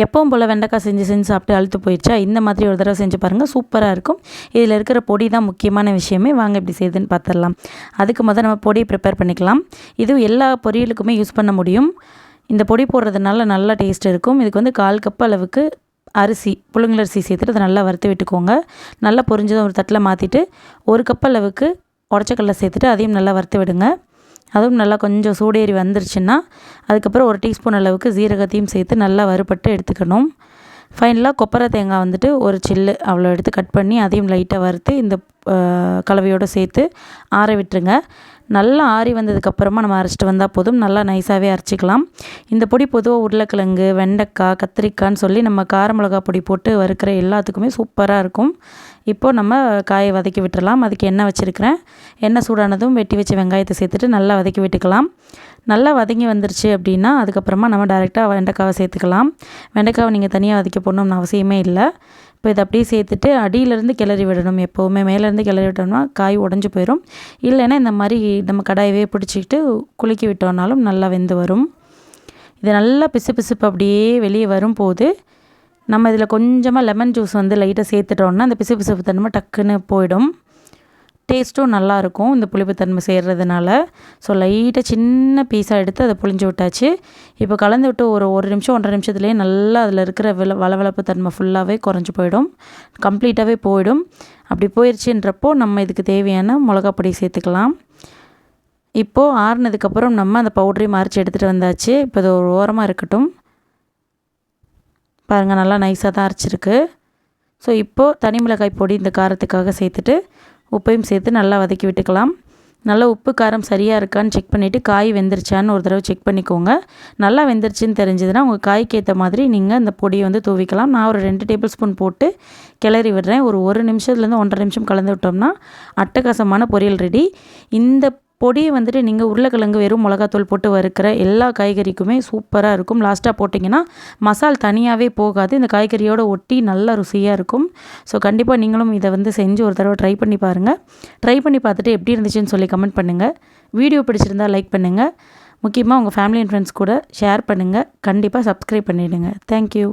எப்பவும் போல் வெண்டைக்காய் செஞ்சு செஞ்சு சாப்பிட்டு அழுத்து போயிடுச்சா? இந்த மாதிரி ஒரு தடவை செஞ்சு பாருங்கள் சூப்பராக இருக்கும். இதில் இருக்கிற பொடி தான் முக்கியமான விஷயமே. வாங்க இப்படி செய்யுதுன்னு பார்த்துடலாம் அதுக்கு முதல் நம்ம பொடி ப்ரிப்பேர் பண்ணிக்கலாம். இது எல்லா பொரியலுக்குமே யூஸ் பண்ண முடியும். இந்த பொடி போடுறதுனால நல்லா டேஸ்ட் இருக்கும். இதுக்கு வந்து கால் கப் அளவுக்கு அரிசி புழுங்கலரிசி சேர்த்துட்டு அதை நல்லா வறுத்து விட்டுக்கோங்க. நல்லா பொரிஞ்சதை ஒரு தட்டில் மாற்றிட்டு ஒரு கப் அளவுக்கு உடச்சக்கல்ல சேர்த்துட்டு அதையும் நல்லா வறுத்து விடுங்க. அதுவும் நல்லா கொஞ்சம் சூடேறி வந்துருச்சுன்னா அதுக்கப்புறம் ஒரு டீஸ்பூன் அளவுக்கு ஜீரகத்தையும் சேர்த்து நல்லா வறுபட்டு எடுத்துக்கணும். ஃபைனலாக கொப்பரை தேங்காய் வந்துட்டு ஒரு சில்லு அவ்வளோ எடுத்து கட் பண்ணி அதையும் லைட்டாக வறுத்து இந்த கலவையோடு சேர்த்து ஆற விட்டுருங்க. நல்லா ஆறி வந்ததுக்கப்புறமா நம்ம அரைச்சிட்டு வந்தால் போதும். நல்லா நைஸாகவே அரைச்சிக்கலாம். இந்த பொடி பொதுவாக உருளைக்கிழங்கு வெண்டைக்காய் கத்திரிக்காய்ன்னு சொல்லி நம்ம கார மிளகா பொடி போட்டு வறுக்கிற எல்லாத்துக்குமே சூப்பராக இருக்கும். இப்போது நம்ம காயை வதக்கி விட்டுறலாம். அதுக்கு எண்ணெய் வச்சுருக்கிறேன். எண்ணெய் சூடானதும் வெட்டி வச்ச வெங்காயத்தை சேர்த்துட்டு நல்லா வதக்கி விட்டுக்கலாம். நல்லா வதங்கி வந்துருச்சு அப்படின்னா அதுக்கப்புறமா நம்ம டேரெக்டாக வெண்டைக்காவை சேர்த்துக்கலாம். வெண்டைக்காவை நீங்கள் தனியாக வதக்கி போடணும்னு அவசியமே இல்லை. இப்போ இதை அப்படியே சேர்த்துட்டு அடியிலேருந்து கிளறி விடணும். எப்போவுமே மேலேருந்து கிளறி விட்டோம்னா காய் உடஞ்சி போயிடும் இல்லைன்னா இந்த மாதிரி நம்ம கடாயவே பிடிச்சிக்கிட்டு குலுக்கி விட்டோம்னாலும் நல்லா வெந்து வரும். இது நல்லா பிசு பிசுப்பு அப்படியே வெளியே வரும்போது நம்ம இதில் கொஞ்சமாக லெமன் ஜூஸ் வந்து லைட்டாக சேர்த்துட்டோம்னா அந்த பிசு பிசுப்பு தன்மை டக்குன்னு போயிடும். டேஸ்ட்டும் நல்லாயிருக்கும் இந்த புளிப்புத்தன்மை சேர்கிறதுனால ஸோ லைட்டாக சின்ன பீஸாக எடுத்து அதை புளிஞ்சு விட்டாச்சு. இப்போ கலந்து விட்டு ஒரு ஒரு நிமிஷம் ஒன்றரை நிமிஷத்துலேயே நல்லா அதில் இருக்கிற வில வளவளப்பு தன்மை ஃபுல்லாகவே குறைஞ்சி போயிடும். கம்ப்ளீட்டாகவே போயிடும். அப்படி போயிடுச்சுன்றப்போ நம்ம இதுக்கு தேவையான மிளகா பொடி சேர்த்துக்கலாம். இப்போது ஆறுனதுக்கப்புறம் நம்ம அந்த பவுடரையும் மறைச்சி எடுத்துகிட்டு வந்தாச்சு. இப்போ இது ஒரு ஓரமாக இருக்கட்டும். பாருங்கள் நல்லா நைஸாக தான் அரைச்சிருக்கு. ஸோ இப்போது தனி மிளகாய் பொடி இந்த காரத்துக்காக சேர்த்துட்டு உப்பையும் சேர்த்து நல்லா வதக்கி விட்டுக்கலாம். நல்லா உப்பு காரம் சரியாக இருக்கான்னு செக் பண்ணிவிட்டு காய் வெந்துருச்சான்னு ஒரு தடவை செக் பண்ணிக்கோங்க. நல்லா வெந்துருச்சுன்னு தெரிஞ்சதுன்னா உங்கள் காய்க்கு ஏற்ற மாதிரி நீங்கள் இந்த பொடியை வந்து தூவிக்கலாம். நான் ஒரு ரெண்டு டேபிள் ஸ்பூன் போட்டு கிளறி விடுறேன். ஒரு ஒரு நிமிஷத்துலேருந்து ஒன்றரை நிமிஷம் கலந்து விட்டோம்னா அட்டகாசமான பொரியல் ரெடி இந்த பொடியை வந்துட்டு நீங்கள் உருளைக்கிழங்கு வெறும் மிளகாத்தூள் போட்டு வறுக்கிற எல்லா காய்கறிக்குமே சூப்பராக இருக்கும். லாஸ்ட்டாக போட்டிங்கன்னா மசால் தனியாகவே போகாது. இந்த காய்கறியோட ஒட்டி நல்லா ருசியாக இருக்கும். ஸோ கண்டிப்பாக நீங்களும் இதை வந்து செஞ்சு ஒரு தடவை ட்ரை பண்ணி பாருங்கள் ட்ரை பண்ணி பார்த்துட்டு எப்படி இருந்துச்சுன்னு சொல்லி கமெண்ட் பண்ணுங்கள் வீடியோ பிடிச்சிருந்தால் லைக் பண்ணுங்கள் முக்கியமாக உங்கள் ஃபேமிலி அண்ட் ஃப்ரெண்ட்ஸ் கூட ஷேர் பண்ணுங்கள் கண்டிப்பாக சப்ஸ்கிரைப் பண்ணிவிடுங்க தேங்க்யூ